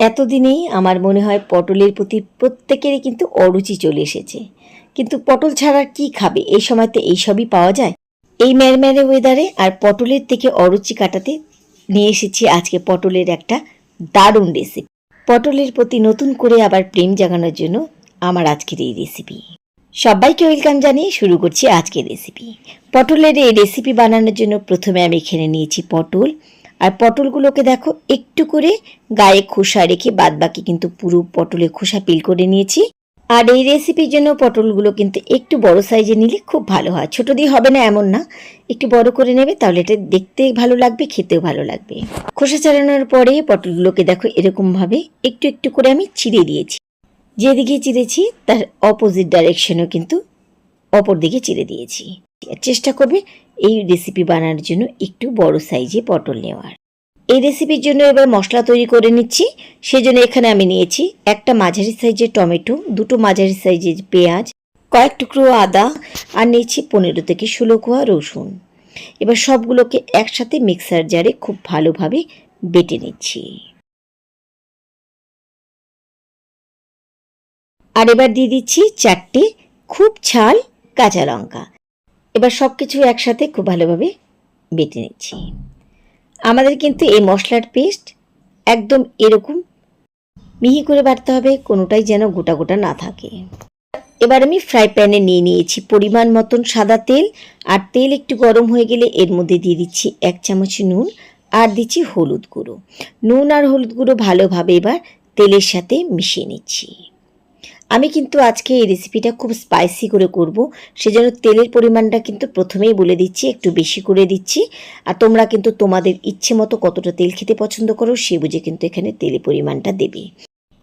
এতদিনেই আমার মনে হয় পটলের প্রতি প্রত্যেকেরই কিন্তু অরুচি চলে এসেছে। কিন্তু পটল ছাড়া কি খাবে? এই সময়তে এইসবই পাওয়া যায়? এই ম্যারম্যারে ওয়েদারে আর পটলের থেকে অরুচি কাটাতে নিয়ে এসেছি আজকে পটলের একটা দারুণ রেসিপি পটলের প্রতি নতুন করে আবার প্রেম জাগানোর জন্য আমার আজকের এই রেসিপি সবাইকে ওয়েলকাম জানিয়ে শুরু করছি আজকের রেসিপি পটলের এই রেসিপি বানানোর জন্য প্রথমে আমি এখানে নিয়েছি পটল আর পটলগুলোকে দেখো, একটু করে গায়ে খোসা রেখে বাদবাকি কিন্তু পুরো পটলে খোসা পিল করে নিয়েছি। আর এই রেসিপির জন্য পটলগুলো কিন্তু একটু বড় সাইজে নিলে খুব ভালো হয়। ছোট দিয়ে হবে না এমন না। একটু বড় করে নেবে, তাহলে এটা দেখতে ভালো লাগবে, খেতেও ভালো লাগবে। খোসা ছাড়ানোর পরে পটলগুলোকে দেখো এরকমভাবে একটু একটু করে আমি চিড়ে দিয়েছি। যেদিকে চিড়েছি তার অপোজিট ডাইরেকশনেও কিন্তু অপর দিকে চিড়ে দিয়েছি। চেষ্টা করবে এই রেসিপি বানানোর জন্য একটু বড় সাইজে পটল নেওয়ার। এই রেসিপির জন্য এবার মশলা তৈরি করে নিচ্ছি। সেজন্য এখানে আমি নিয়েছি একটা মাঝারি সাইজের টমেটো, দুটো মাঝারি সাইজের পেঁয়াজ, কয়েক টুকরো আদা, আর নিয়েছি পনেরো থেকে ষোলো কোয়া রসুন। এবার সবগুলোকে একসাথে মিক্সার জারে খুব ভালোভাবে বেটে নিচ্ছি। আর এবার দিয়ে দিচ্ছি চারটে খুব ঝাল কাঁচা লঙ্কা। এবার সব কিছু একসাথে খুব ভালোভাবে বেটে নিচ্ছি। আমাদের কিন্তু এই মশলার পেস্ট একদম এরকম মিহি করে বাটতে হবে, কোনোটাই যেন গোটা গোটা না থাকে। এবার আমি ফ্রাই প্যানে নিয়ে নিয়েছি পরিমাণ মতন সাদা তেল, আর তেল একটু গরম হয়ে গেলে এর মধ্যে দিয়ে দিচ্ছি এক চামচ নুন, আর দিচ্ছি হলুদ গুঁড়ো। নুন আর হলুদ গুঁড়ো ভালোভাবে এবার তেলের সাথে মিশিয়ে নিচ্ছি। আমি কিন্তু আজকে এই রেসিপিটা খুব স্পাইসি করে করব। সেজন্য তেলের পরিমাণটা কিন্তু প্রথমেই বলে দিচ্ছি, একটু বেশি করে দিচ্ছি। আর তোমরা কিন্তু তোমাদের ইচ্ছে মতো কতটা তেল খেতে পছন্দ করো, সে বুঝে কিন্তু এখানে তেলের পরিমাণটা দেবে।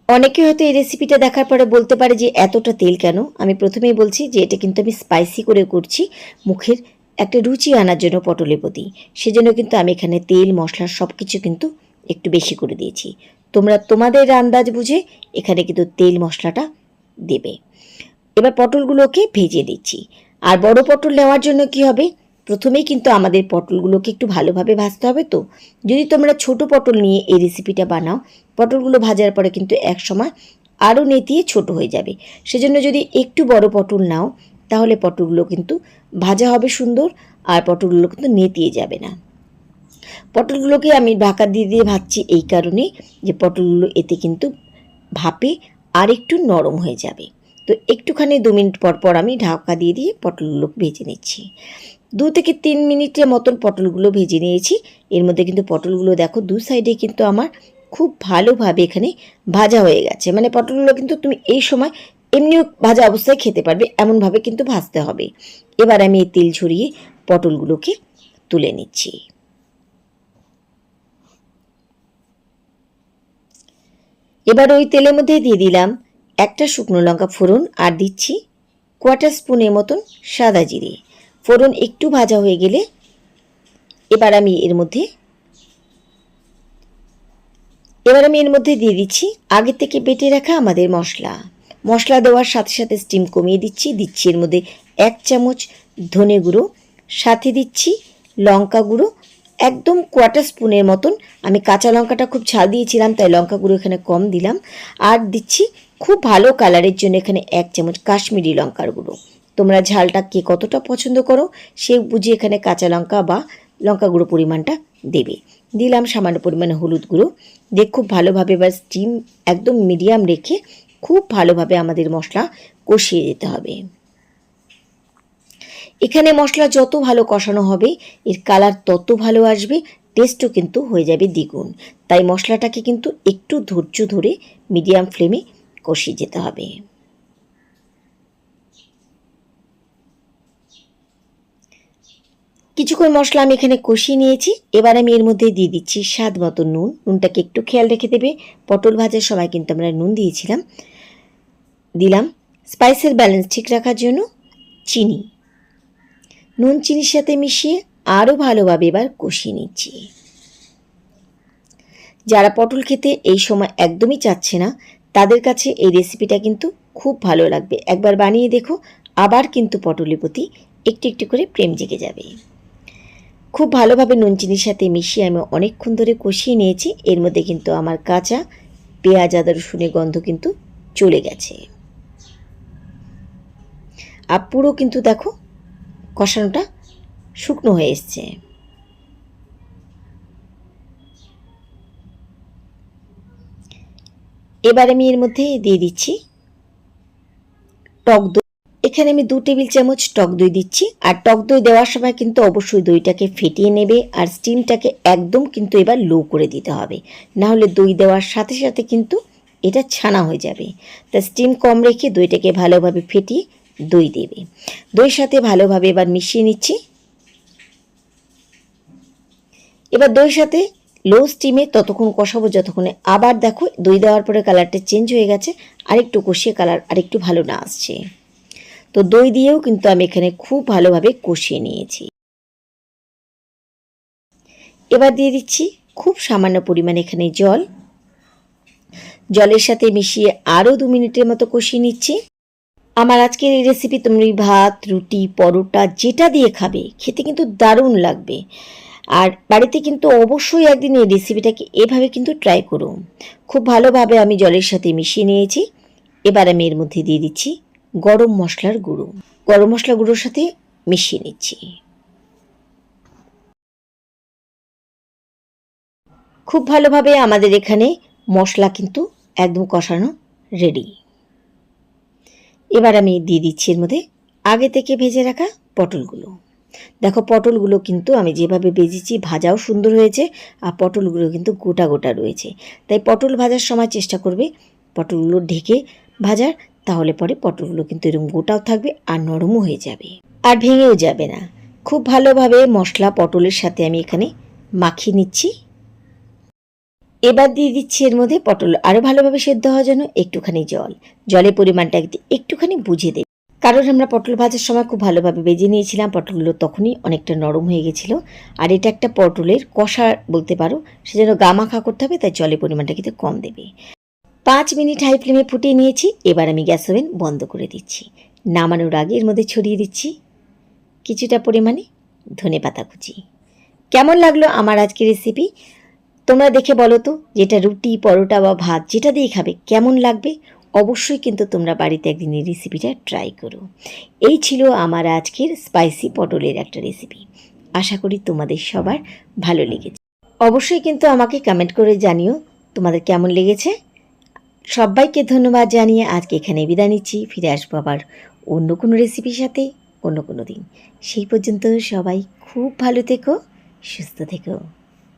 অনেকে হয়তো এই রেসিপিটা দেখার পরে বলতে পারে যে, এতটা তেল কেন? আমি প্রথমেই বলছি যে, এটা কিন্তু আমি স্পাইসি করে করছি মুখের একটা রুচি আনার জন্য পটলের প্রতি। সেজন্য কিন্তু আমি এখানে তেল, মশলা সব কিছু কিন্তু একটু বেশি করে দিয়েছি। তোমরা তোমাদের আন্দাজ বুঝে এখানে কিন্তু তেল, মশলাটা দেবে। এবার পটলগুলোকে ভেজে দিচ্ছি। আর বড় পটল নেওয়ার জন্য কি হবে? প্রথমেই কিন্তু আমাদের পটলগুলোকে একটু ভালোভাবে ভাজতে হবে তো। যদি তোমরা ছোট পটল নিয়ে এই রেসিপিটা বানাও, পটলগুলো ভাজার পরে কিন্তু এক সময় আরও নেতিয়ে ছোট হয়ে যাবে। সেজন্য যদি একটু বড় পটল নাও, তাহলে পটলগুলো কিন্তু ভাজা হবে সুন্দর আর পটলগুলো কিন্তু নেতিয়ে যাবে না। পটলগুলোকে আমি ঢাকা দিয়ে দিয়ে ভাজছি এই কারণে যে পটলগুলো এতে কিন্তু ভাপে আর একটু নরম হয়ে যাবে। তো একটুখানি দু মিনিট পর পর আমি ঢাকা দিয়ে দিয়ে পটলগুলো ভেজে নিচ্ছি। দু থেকে তিন মিনিটের মতন পটলগুলো ভেজে নিয়েছি। এর মধ্যে কিন্তু পটলগুলো দেখো, দু সাইডে কিন্তু আমার খুব ভালোভাবে এখানে ভাজা হয়ে গেছে। মানে পটলগুলো কিন্তু তুমি এই সময় এমনিও ভাজা অবস্থায় খেতে পারবে, এমনভাবে কিন্তু ভাজতে হবে। এবার আমি এই তেল ছড়িয়ে পটলগুলোকে তুলে নিচ্ছি। এবার ওই তেলের মধ্যে দিয়ে দিলাম একটা শুকনো লঙ্কা ফোড়ন আর দিচ্ছি কোয়াটার স্পুনের মতন সাদা জিরে। ফোড়ন একটু ভাজা হয়ে গেলে এবার আমি এর মধ্যে এবার আমি এর মধ্যে দিয়ে দিচ্ছি আগে থেকে বেটে রাখা আমাদের মশলা। মশলা দেওয়ার সাথে সাথে স্টিম কমিয়ে দিচ্ছি দিচ্ছি এর মধ্যে এক চামচ ধনে গুঁড়ো, সাথে দিচ্ছি লঙ্কা গুঁড়ো একদম কোয়াটার স্পুনের মতন। আমি কাঁচা লঙ্কাটা খুব ঝাল দিয়েছিলাম, তাই লঙ্কা গুঁড়ো এখানে কম দিলাম। আর দিচ্ছি খুব ভালো কালারের জন্য এখানে এক চামচ কাশ্মীরি লঙ্কার গুঁড়ো। তোমরা ঝালটা কে কতটা পছন্দ করো, সে বুঝে এখানে কাঁচা লঙ্কা বা লঙ্কা গুঁড়ো পরিমাণটা দেবে। দিলাম সামান্য পরিমাণে হলুদ গুঁড়ো। দিয়ে খুব ভালোভাবে এবার স্টিম একদম মিডিয়াম রেখে খুব ভালোভাবে আমাদের মশলা কষিয়ে যেতে হবে। এখানে মশলা যত ভালো কষানো হবে, এর কালার তত ভালো আসবে টেস্টও কিন্তু হয়ে যাবে দ্বিগুণ। তাই মশলাটাকে কিন্তু একটু ধৈর্য ধরে মিডিয়াম ফ্লেমে কষিয়ে যেতে হবে। কিছুক্ষণ মশলা আমি এখানে কষিয়ে নিয়েছি। এবার আমি এর মধ্যে দিয়ে দিচ্ছি স্বাদ মতো নুন। নুনটাকে একটু খেয়াল রেখে দেবে। পটল ভাজার সময় কিন্তু আমরা নুন দিয়েছিলাম। দিলাম। স্পাইসের ব্যালেন্স ঠিক রাখার জন্য চিনি। নুন চিনির সাথে মিশিয়ে আরও ভালোভাবে এবার কষিয়ে নিচ্ছি। যারা পটল খেতে এই সময় একদমই চাচ্ছে না, তাদের কাছে এই রেসিপিটা কিন্তু খুব ভালো লাগবে। একবার বানিয়ে দেখো, আবার কিন্তু পটলের প্রতি একটু একটু করে প্রেম জেগে যাবে। খুব ভালোভাবে নুন চিনির সাথে মিশিয়ে আমি অনেকক্ষণ ধরে কষিয়ে নিয়েছি। এর মধ্যে কিন্তু আমার কাঁচা পেঁয়াজ, আদা, রসুনের গন্ধ কিন্তু চলে গেছে। আর পুরো কিন্তু দেখো কষানোটা শুকনো হয়ে এসছে। এবার আমি এর মধ্যে দিয়ে দিচ্ছি টক দই। এখানে আমি দু টেবিল চামচ টক দই দিচ্ছি। আর টক দই দেওয়ার সময় কিন্তু অবশ্যই দইটাকে ফেটিয়ে নেবে আর স্টিমটাকে একদম কিন্তু এবার লো করে দিতে হবে। না হলে দই দেওয়ার সাথে সাথে কিন্তু এটা ছানা হয়ে যাবে। তা স্টিম কম রেখে দইটাকে ভালোভাবে ফেটিয়ে দই দেবে। দইয়ের সাথে ভালোভাবে এবার মিশিয়ে নিচ্ছি। এবার দইয়ের সাথে লো স্টিমে ততক্ষণ কষাবো, যতক্ষণে আবার দেখো দই দেওয়ার পরে কালারটা চেঞ্জ হয়ে গেছে, আরেকটু কষিয়ে কালার আরেকটু ভালো না আসছে। তো দই দিয়েও কিন্তু আমি এখানে খুব ভালোভাবে কষিয়ে নিয়েছি। এবার দিয়ে দিচ্ছি খুব সামান্য পরিমাণে এখানে জল। জলের সাথে মিশিয়ে আরও দু মিনিটের মতো কষিয়ে নিচ্ছি। আমার আজকের এই রেসিপি তুমি ভাত, রুটি, পরোটা যেটা দিয়ে খাবে, খেতে কিন্তু দারুণ লাগবে। আর বাড়িতে কিন্তু অবশ্যই একদিন এই রেসিপিটাকে এভাবে কিন্তু ট্রাই করুন খুব ভালোভাবে আমি জলের সাথে মিশিয়ে নিয়েছি। এবার আমি এর মধ্যে দিয়ে দিচ্ছি গরম মশলার গুঁড়ো। গরম মশলা গুঁড়োর সাথে মিশিয়ে নিচ্ছি। খুব ভালোভাবে আমাদের এখানে মশলা কিন্তু একদম কষানো রেডি এবার আমি দিয়ে দিচ্ছি এর মধ্যে আগে থেকে ভেজে রাখা পটলগুলো। দেখো, পটলগুলো কিন্তু আমি যেভাবে ভেজেছি, ভাজাও সুন্দর হয়েছে আর পটলগুলো কিন্তু গোটা গোটা রয়েছে। তাই পটল ভাজার সময় চেষ্টা করবে পটলগুলো ঢেকে ভাজার, তাহলে পরে পটলগুলো কিন্তু এরকম গোটাও থাকবে আর নরমও হয়ে যাবে। আর ভেঙেও যাবে না। খুব ভালোভাবে মশলা পটলের সাথে আমি এখানে মাখিয়ে নিচ্ছি। এবার দিয়ে দিচ্ছি এর মধ্যে পটল। আরও ভালোভাবে সেদ্ধ হওয়ার জন্য একটুখানি জল। জলের পরিমাণটা একটু- একটুখানি বুঝে দেবে কারণ আমরা পটল ভাজার সময় খুব ভালোভাবে বেজে নিয়েছিলাম, পটলগুলো তখনই অনেকটা নরম হয়ে গেছিল। আর এটা একটা পটলের কষা বলতে পারো সেজন্য গামাখা করতে হবে, তাই জলের পরিমাণটা কিন্তু কম দেবে। পাঁচ মিনিট হাই ফ্লেমে ফুটিয়ে নিয়েছি, এবার আমি গ্যাস ওভেন বন্ধ করে দিচ্ছি। নামানোর আগে এর মধ্যে ছড়িয়ে দিচ্ছি কিছুটা পরিমাণে ধনে পাতা কুচি। কেমন লাগল আমার আজকের রেসিপি তোমরা দেখে বলো তো, যেটা রুটি, পরোটা বা ভাত, যেটা দিয়ে খাবে, কেমন লাগবে? অবশ্যই কিন্তু তোমরা বাড়িতে একদিন এই রেসিপিটা ট্রাই করো। এই ছিল আমার আজকের স্পাইসি পটলের একটা রেসিপি আশা করি তোমাদের সবার ভালো লেগেছে। অবশ্যই কিন্তু আমাকে কমেন্ট করে জানিও তোমাদের কেমন লেগেছে। সবাইকে ধন্যবাদ জানিয়ে আজকে এখানে বিদায় নিচ্ছি। ফিরে আসব আবার অন্য কোনো রেসিপির সাথে অন্য কোনো দিন। সেই পর্যন্ত সবাই খুব ভালো থেকো, সুস্থ থেকো।